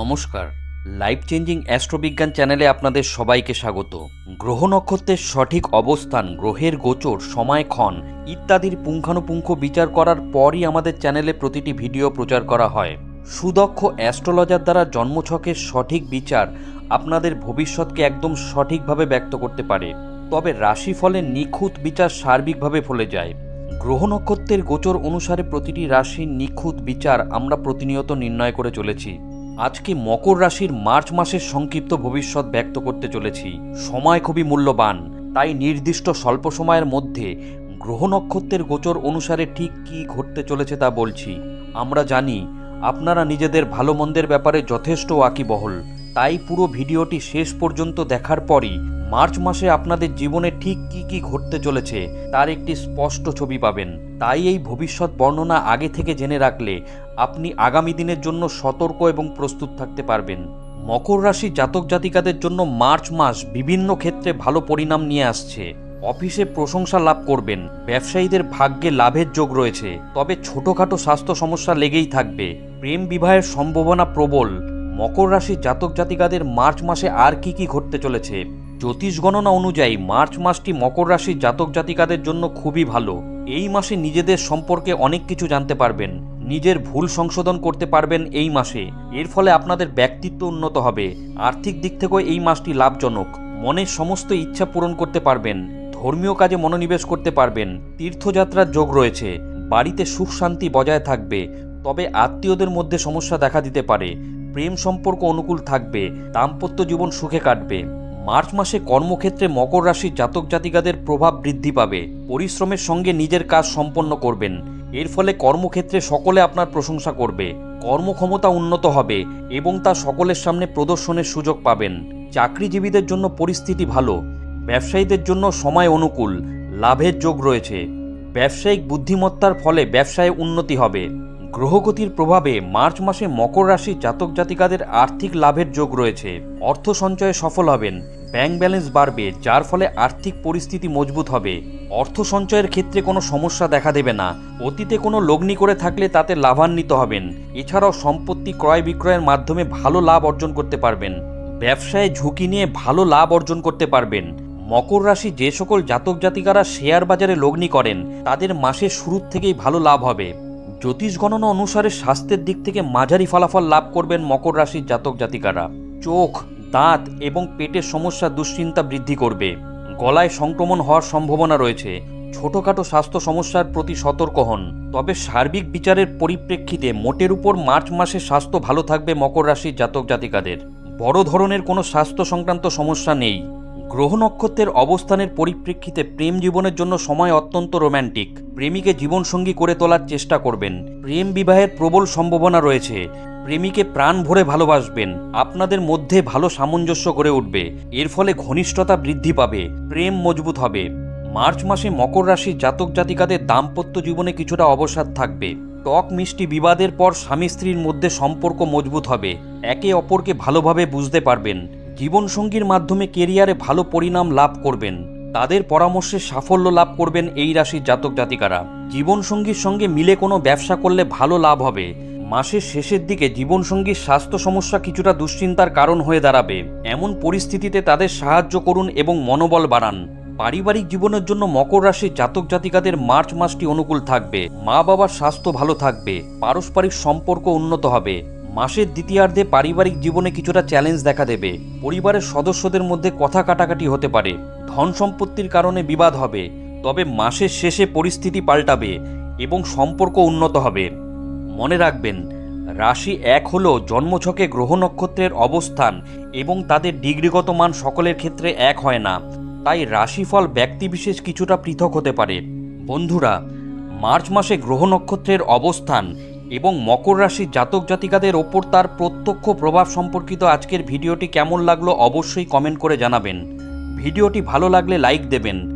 নমস্কার। Life changing অ্যাস্ট্রোবিজ্ঞান চ্যানেলে আপনাদের সবাইকে স্বাগত। গ্রহ নক্ষত্রের সঠিক অবস্থান, গ্রহের গোচর সময়ক্ষণ ইত্যাদির পুঙ্খানুপুঙ্খ বিচার করার পরই আমাদের চ্যানেলে প্রতিটি ভিডিও প্রচার করা হয়। সুদক্ষ অ্যাস্ট্রোলজার দ্বারা জন্মছকের সঠিক বিচার আপনাদের ভবিষ্যৎকে একদম সঠিকভাবে ব্যক্ত করতে পারে। তবে রাশিফলের নিখুঁত বিচার সার্বিকভাবে ফলে যায়। গ্রহ নক্ষত্রের গোচর অনুসারে প্রতিটি রাশির নিখুঁত বিচার আমরা প্রতিনিয়ত নির্ণয় করে চলেছি। আজকে মকর রাশির মার্চ মাসের সংক্ষিপ্ত ভবিষ্যৎ ব্যক্ত করতে চলেছি? সময় খুবই মূল্যবান। তাই নির্দিষ্ট স্বল্প সময়ের মধ্যে গ্রহ নক্ষত্রের গোচর অনুসারে ঠিক কী ঘটতে চলেছে তা বলছি। আমরা জানি, আপনারা নিজেদের ভালো মন্দের ব্যাপারে যথেষ্ট ওয়াকিবহল। তাই পুরো ভিডিওটি শেষ পর্যন্ত দেখার পরই মার্চ মাসে আপনাদের জীবনে ঠিক কি কি ঘটতে চলেছে, তার একটি স্পষ্ট ছবি পাবেন। তাই এই ভবিষ্যৎ বর্ণনা আগে থেকে জেনে রাখলে আপনি আগামী দিনের জন্য সতর্ক এবং প্রস্তুত থাকতে পারবেন। মকর রাশি জাতক জাতিকাদের জন্য মার্চ মাস বিভিন্ন ক্ষেত্রে ভালো পরিণাম নিয়ে আসছে। অফিসে প্রশংসা লাভ করবেন। ব্যবসায়ীদের ভাগ্যে লাভের যোগ রয়েছে। তবে ছোটখাটো স্বাস্থ্য সমস্যা লেগেই থাকবে। প্রেম বিবাহের সম্ভাবনা প্রবল। মকর রাশি জাতক জাতিকাদের মার্চ মাসে আর কি কি ঘটতে চলেছে? জ্যোতিষ গণনা অনুযায়ী মার্চ মাসটি মকর রাশির জাতক জাতিকাদের জন্য খুবই ভালো। এই মাসে নিজেদের সম্পর্কে অনেক কিছু জানতে পারবেন। নিজের ভুল সংশোধন করতে পারবেন এই মাসে। এর ফলে আপনাদের ব্যক্তিত্ব উন্নত হবে। আর্থিক দিক থেকেও এই মাসটি লাভজনক। মনের সমস্ত ইচ্ছা পূরণ করতে পারবেন। ধর্মীয় কাজে মনোনিবেশ করতে পারবেন। তীর্থযাত্রার যোগ রয়েছে। বাড়িতে সুখ শান্তি বজায় থাকবে। তবে আত্মীয়দের মধ্যে সমস্যা দেখা দিতে পারে। প্রেম সম্পর্ক অনুকূল থাকবে। দাম্পত্য জীবন সুখে কাটবে। মার্চ মাসে কর্মক্ষেত্রে মকর রাশির জাতক জাতিকাদের প্রভাব বৃদ্ধি পাবে। পরিশ্রমের সঙ্গে নিজের কাজ সম্পন্ন করবেন। এর ফলে কর্মক্ষেত্রে সকলে আপনার প্রশংসা করবে, কর্মক্ষমতা উন্নত হবে এবং তা সকলের সামনে প্রদর্শনের সুযোগ পাবেন। চাকরিজীবীদের জন্য পরিস্থিতি ভালো, ব্যবসায়ীদের জন্য সময় অনুকূল, লাভের যোগ রয়েছে। ব্যবসায়িক বুদ্ধিমত্তার ফলে ব্যবসায় উন্নতি হবে। গ্রহগতির প্রভাবে মার্চ মাসে মকর রাশি জাতক জাতিকাদের আর্থিক লাভের যোগ রয়েছে। অর্থ সঞ্চয়ে সফল হবেন, ব্যাংক ব্যালেন্স বাড়বে, যার ফলে আর্থিক পরিস্থিতি মজবুত হবে। অর্থ সঞ্চয়ের ক্ষেত্রে কোনো সমস্যা দেখা দেবে না। অতীতে কোনো লগ্নি করে থাকলে তাতে লাভান্বিত হবেন। এছাড়াও সম্পত্তি ক্রয় বিক্রয়ের মাধ্যমে ভালো লাভ অর্জন করতে পারবেন। ব্যবসায় ঝুঁকি নিয়ে ভালো লাভ অর্জন করতে পারবেন। মকর রাশি যে সকল জাতক জাতিকারা শেয়ার বাজারে লগ্নি করেন, তাদের মাসের শুরুর থেকেই ভালো লাভ হবে। জ্যোতিষ গণনা অনুসারে স্বাস্থ্যের দিক থেকে মাঝারি ফলাফল লাভ করবেন মকর রাশির জাতক জাতিকারা। চোখ, দাঁত এবং পেটের সমস্যা, দুশ্চিন্তা বৃদ্ধি করবে। গলায় সংক্রমণ হওয়ার সম্ভাবনা রয়েছে। ছোটখাটো স্বাস্থ্য সমস্যার প্রতি সতর্ক হন। তবে সার্বিক বিচারের পরিপ্রেক্ষিতে মোটের উপর মার্চ মাসে স্বাস্থ্য ভালো থাকবে মকর রাশির জাতক জাতিকাদের। বড় ধরনের কোনো স্বাস্থ্য সংক্রান্ত সমস্যা নেই। গ্রহ নক্ষত্রের অবস্থানের পরিপ্রেক্ষিতে প্রেম জীবনের জন্য সময় অত্যন্ত রোম্যান্টিক। প্রেমিকে জীবনসঙ্গী করে তোলার চেষ্টা করবেন। প্রেম বিবাহের প্রবল সম্ভাবনা রয়েছে। প্রেমিকে প্রাণ ভরে ভালোবাসবেন, আপনাদের মধ্যে ভালো সামঞ্জস্য গড়ে উঠবে। এর ফলে ঘনিষ্ঠতা বৃদ্ধি পাবে, প্রেম মজবুত হবে। মার্চ মাসে মকর রাশির জাতক জাতিকাদের দাম্পত্য জীবনে কিছুটা অবসাদ থাকবে। টক মিষ্টি বিবাদের পর স্বামী স্ত্রীর মধ্যে সম্পর্ক মজবুত হবে। একে অপরকে ভালোভাবে বুঝতে পারবেন। জীবনসঙ্গীর মাধ্যমে কেরিয়ারে ভালো পরিণাম লাভ করবেন। তাদের পরামর্শে সাফল্য লাভ করবেন এই রাশির জাতক জাতিকারা। জীবনসঙ্গীর সঙ্গে মিলে কোনো ব্যবসা করলে ভালো লাভ হবে। মাসের শেষের দিকে জীবনসঙ্গীর স্বাস্থ্য সমস্যা কিছুটা দুশ্চিন্তার কারণ হয়ে দাঁড়াবে। এমন পরিস্থিতিতে তাদের সাহায্য করুন এবং মনোবল বাড়ান। পারিবারিক জীবনের জন্য মকর রাশির জাতক জাতিকাদের মার্চ মাসটি অনুকূল থাকবে। মা বাবার স্বাস্থ্য ভালো থাকবে। পারস্পরিক সম্পর্ক উন্নত হবে। মাসের দ্বিতীয়ার্ধে পারিবারিক জীবনে কিছুটা চ্যালেঞ্জ দেখা দেবে। পরিবারের সদস্যদের মধ্যে কথা কাটাকাটি হতে পারে। ধন সম্পত্তির কারণে বিবাদ হবে। তবে মাসের শেষে পরিস্থিতি পাল্টাবে এবং সম্পর্ক উন্নত হবে। মনে রাখবেন, রাশি এক হল জন্মছকে গ্রহ নক্ষত্রের অবস্থান এবং তাদের ডিগ্রিগত মান সকলের ক্ষেত্রে এক হয় না। তাই রাশিফল ব্যক্তিবিশেষ কিছুটা পৃথক হতে পারে। বন্ধুরা, মার্চ মাসে গ্রহ নক্ষত্রের অবস্থান এবং মকর রাশির জাতক জাতিকাদের ওপর তার প্রত্যক্ষ প্রভাব সম্পর্কিত আজকের ভিডিওটি কেমন লাগল অবশ্যই কমেন্ট করে জানাবেন। ভিডিওটি ভালো লাগলে লাইক দেবেন।